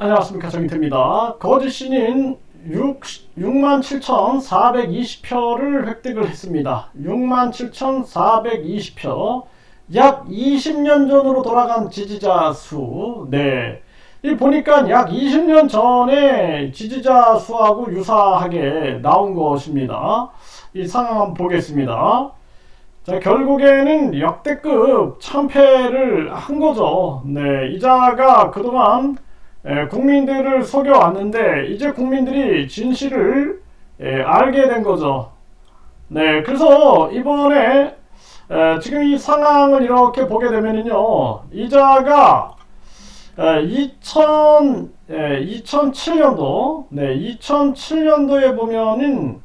안녕하십니까 정인태입니다. 거짓 신인 6, 67,420표를 획득을 했습니다. 67,420표 약 20년 전으로 돌아간 지지자 수 네. 이 보니까 약 20년 전에 지지자 수하고 유사하게 나온 것입니다. 이 상황 한번 보겠습니다. 자, 결국에는 역대급 참패를 한 거죠. 네, 이자가 그동안 에, 국민들을 속여왔는데 이제 국민들이 진실을 에, 알게 된 거죠. 네, 그래서 이번에 에, 지금 이 상황을 이렇게 보게 되면은요, 이자가 2000, 2007년도, 네, 2007년도에 보면은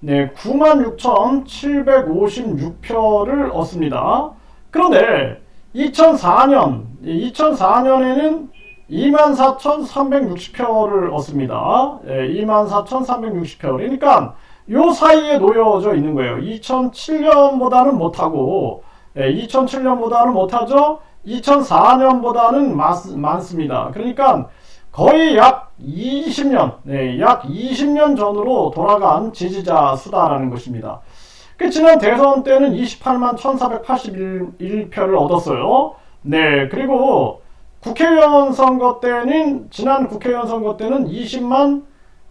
네, 96,756표를 얻습니다. 그런데 2004년, 2004년에는 24,360표를 얻습니다. 예, 24,360표. 그러니까 요 사이에 놓여져 있는 거예요. 2007년보다는 못하고, 예, 2007년보다는 못하죠? 2004년보다는 많, 습니다 그러니까 거의 약 20년, 네, 약 20년 전으로 돌아간 지지자 수다라는 것입니다. 그 지난 대선 때는 28만 1481표를 얻었어요. 네, 그리고 국회의원 선거 때는, 지난 국회의원 선거 때는 20만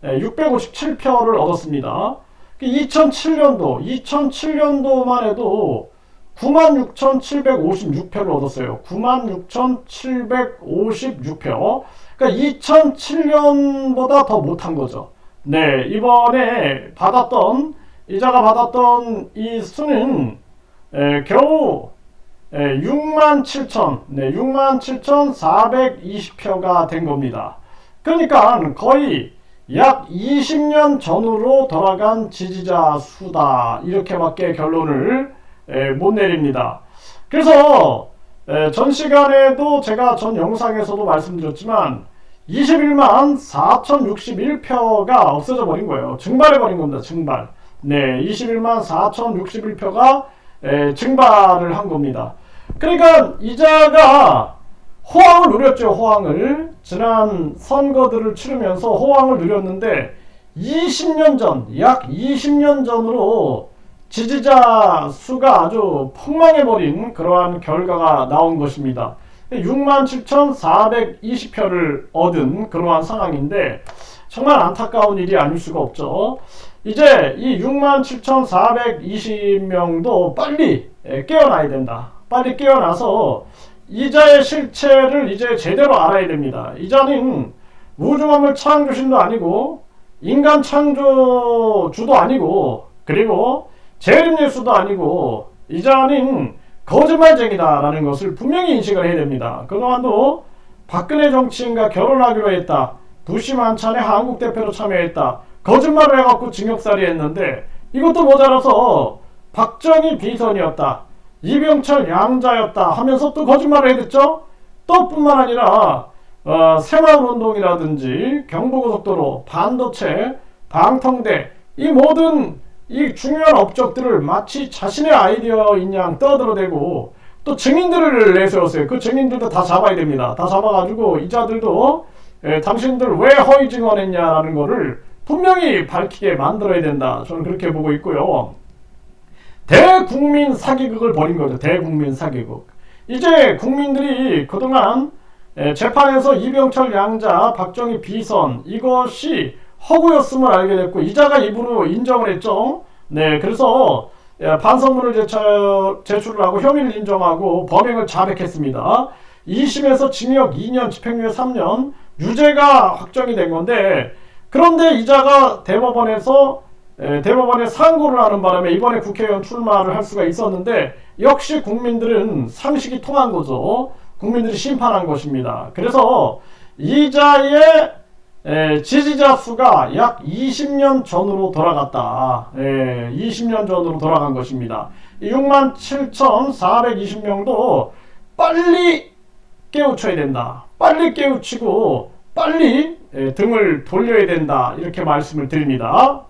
657표를 얻었습니다. 2007년도, 2007년도만 해도 96,756표를 얻었어요. 96,756표. 그러니까 2007년보다 더 못한 거죠. 네, 이번에 받았던 이자가 받았던 이 수는 에, 겨우 6만 7천, 네, 6만 7,420표가 된 겁니다. 그러니까 거의 약 20년 전으로 돌아간 지지자 수다. 이렇게밖에 결론을 못 내립니다. 그래서 전 시간에도 제가 전 영상에서도 말씀드렸지만 21만 4,061표가 없어져 버린 거예요. 증발해 버린 겁니다. 증발. 네, 21만 4,061표가 증발을 한 겁니다. 그러니까 이자가 호황을 누렸죠. 호황을 지난 선거들을 치르면서 호황을 누렸는데 20년 전, 약 20년 전으로 지지자 수가 아주 폭망해버린 그러한 결과가 나온 것입니다. 67,420표를 얻은 그러한 상황인데 정말 안타까운 일이 아닐 수가 없죠. 이제 이 67,420명도 빨리 깨어나야 된다. 빨리 깨어나서 이자의 실체를 이제 제대로 알아야 됩니다. 이자는 우주만물 창조신도 아니고 인간 창조주도 아니고 그리고 재림예수도 아니고 이자는 거짓말쟁이다라는 것을 분명히 인식을 해야 됩니다. 그동안도 박근혜 정치인과 결혼하기로 했다. 부시 만찬에 한국 대표로 참여했다. 거짓말을 해갖고 징역살이 했는데 이것도 모자라서 박정희 비선이었다. 이병철 양자였다 하면서 또 거짓말을 해댔죠. 또 뿐만 아니라 어, 새마을운동이라든지 경부고속도로, 반도체, 방통대 이 모든 이 중요한 업적들을 마치 자신의 아이디어인 양 떠들어대고 또 증인들을 내세웠어요. 그 증인들도 다 잡아야 됩니다. 다 잡아가지고 이자들도 에, 예, 당신들 왜 허위 증언했냐라는 거를 분명히 밝히게 만들어야 된다. 저는 그렇게 보고 있고요. 대국민 사기극을 벌인 거죠. 대국민 사기극. 이제 국민들이 그동안 에, 재판에서 이병철 양자, 박정희 비선 이것이 허구였음을 알게 됐고 이자가 입으로 인정을 했죠. 네, 그래서 예, 반성문을 제출, 제출을 하고 혐의를 인정하고 범행을 자백했습니다. 2심에서 징역 2년, 집행유예 3년, 유죄가 확정이 된 건데 그런데 이자가 대법원에서 예, 대법원에 상고를 하는 바람에 이번에 국회의원 출마를 할 수가 있었는데 역시 국민들은 상식이 통한 거죠. 국민들이 심판한 것입니다. 그래서 이자의 에, 지지자 수가 약 20년 전으로 돌아갔다. 에, 20년 전으로 돌아간 것입니다. 67,420명도 빨리 깨우쳐야 된다. 빨리 깨우치고 빨리 에, 등을 돌려야 된다. 이렇게 말씀을 드립니다.